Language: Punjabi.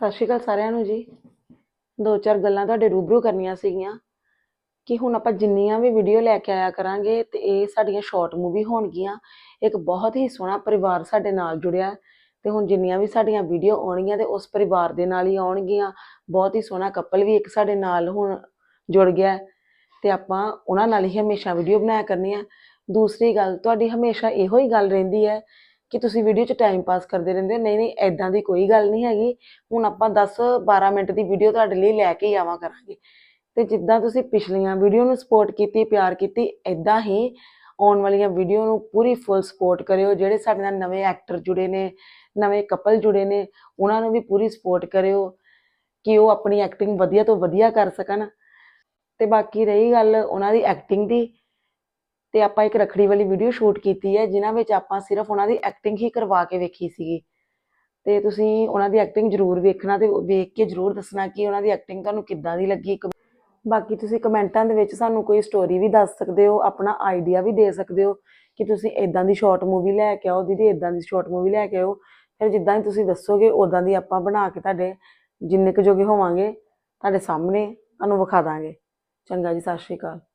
ਸਤਿ ਸ਼੍ਰੀ ਅਕਾਲ ਸਾਰਿਆਂ ਨੂੰ ਜੀ। ਦੋ ਚਾਰ ਗੱਲਾਂ ਤੁਹਾਡੇ ਰੂਬਰੂ ਕਰਨੀਆਂ ਸੀਗੀਆਂ ਕਿ ਹੁਣ ਆਪਾਂ ਜਿੰਨੀਆਂ ਵੀ ਵੀਡੀਓ ਲੈ ਕੇ ਆਇਆ ਕਰਾਂਗੇ ਤੇ ਇਹ ਸਾਡੀਆਂ ਸ਼ਾਰਟ ਮੂਵੀ ਹੋਣਗੀਆਂ। ਇੱਕ ਬਹੁਤ ਹੀ ਸੋਹਣਾ ਪਰਿਵਾਰ ਸਾਡੇ ਨਾਲ ਜੁੜਿਆ ਹੈ ਤੇ ਹੁਣ ਜਿੰਨੀਆਂ ਵੀ ਸਾਡੀਆਂ ਵੀਡੀਓ ਆਉਣਗੀਆਂ ਤੇ ਉਸ ਪਰਿਵਾਰ ਦੇ ਨਾਲ ਹੀ ਆਉਣਗੀਆਂ। ਬਹੁਤ ਹੀ ਸੋਹਣਾ ਕਪਲ ਵੀ ਇੱਕ ਸਾਡੇ ਨਾਲ ਹੁਣ ਜੁੜ ਗਿਆ ਹੈ ਤੇ ਆਪਾਂ ਉਹਨਾਂ ਨਾਲ ਹੀ ਹਮੇਸ਼ਾ ਵੀਡੀਓ ਬਣਾਇਆ ਕਰਨੀ ਹੈ ਦੂਸਰੀ ਗੱਲ, ਤੁਹਾਡੀ ਹਮੇਸ਼ਾ ਇਹੋ ਹੀ ਗੱਲ ਰਹਿੰਦੀ ਹੈ ਕਿ ਤੁਸੀਂ ਵੀਡੀਓ 'ਚ ਟਾਈਮ ਪਾਸ ਕਰਦੇ ਰਹਿੰਦੇ ਹੋ। ਨਹੀਂ ਨਹੀਂ ਐਦਾਂ ਦੀ ਕੋਈ ਗੱਲ ਨਹੀਂ ਹੈਗੀ। ਹੁਣ ਆਪਾਂ 10 12 ਮਿੰਟ ਦੀ ਵੀਡੀਓ ਤੁਹਾਡੇ ਲਈ ਲੈ ਕੇ ਹੀ ਆਵਾਂ ਕਰਾਂਗੇ। ਤੇ ਜਿੱਦਾਂ ਤੁਸੀਂ ਪਿਛਲੀਆਂ ਵੀਡੀਓ ਨੂੰ ਸਪੋਰਟ ਕੀਤੀ, ਪਿਆਰ ਕੀਤੀ ਐਦਾਂ ਹੀ ਆਉਣ ਵਾਲੀਆਂ ਵੀਡੀਓ ਨੂੰ ਪੂਰੀ ਫੁੱਲ ਸਪੋਰਟ ਕਰਿਓ। ਜਿਹੜੇ ਸਾਡੇ ਨਾਲ ਨਵੇਂ ਐਕਟਰ ਜੁੜੇ ਨੇ, ਨਵੇਂ ਕਪਲ ਜੁੜੇ ਨੇ, ਉਹਨਾਂ ਨੂੰ ਵੀ ਪੂਰੀ ਸਪੋਰਟ ਕਰਿਓ ਕਿ ਉਹ ਆਪਣੀ ਐਕਟਿੰਗ ਵਧੀਆ ਤੋਂ ਵਧੀਆ ਕਰ ਸਕਣ। ਤੇ ਬਾਕੀ ਰਹੀ ਗੱਲ ਉਹਨਾਂ ਦੀ ਐਕਟਿੰਗ ਦੀ। ਤੇ ਆਪਾਂ ਇੱਕ ਰਖੜੀ ਵਾਲੀ ਵੀਡੀਓ ਸ਼ੂਟ ਕੀਤੀ ਹੈ, ਜਿਨ੍ਹਾਂ ਵਿੱਚ ਆਪਾਂ ਸਿਰਫ ਉਹਨਾਂ ਦੀ ਐਕਟਿੰਗ ਹੀ ਕਰਵਾ ਕੇ ਵੇਖੀ ਸੀਗੀ। ਤੇ ਤੁਸੀਂ ਉਹਨਾਂ ਦੀ ਐਕਟਿੰਗ ਜ਼ਰੂਰ ਵੇਖਣਾ ਤੇ ਵੇਖ ਕੇ ਜ਼ਰੂਰ ਦੱਸਣਾ ਕਿ ਉਹਨਾਂ ਦੀ ਐਕਟਿੰਗ ਤੁਹਾਨੂੰ ਕਿੱਦਾਂ ਦੀ ਲੱਗੀ। ਕ- ਬਾਕੀ ਤੁਸੀਂ ਕਮੈਂਟਾਂ ਦੇ ਵਿੱਚ ਸਾਨੂੰ ਕੋਈ ਸਟੋਰੀ ਵੀ ਦੱਸ ਸਕਦੇ ਹੋ, ਆਪਣਾ ਆਈਡੀਆ ਵੀ ਦੇ ਸਕਦੇ ਹੋ ਕਿ ਤੁਸੀਂ ਇਦਾਂ ਦੀ ਸ਼ਾਰਟ ਮੂਵੀ ਲੈ ਕੇ ਆਓ, ਦੀਦੀ ਇਦਾਂ ਦੀ ਸ਼ਾਰਟ ਮੂਵੀ ਲੈ ਕੇ ਆਓ। ਫਿਰ ਜਿੱਦਾਂ ਹੀ ਤੁਸੀਂ ਦੱਸੋਗੇ ਉਦਾਂ ਦੀ ਆਪਾਂ ਬਣਾ ਕੇ ਤੁਹਾਡੇ ਜਿੰਨੇ ਕੁ ਜੋਗੇ ਹੋਵਾਂਗੇ, ਤੁਹਾਡੇ ਸਾਹਮਣੇ ਤੁਹਾਨੂੰ ਵਿਖਾ ਦਾਂਗੇ। ਚੰਗਾ ਜੀ, ਸਤਿ ਸ਼੍ਰੀ ਅਕਾਲ।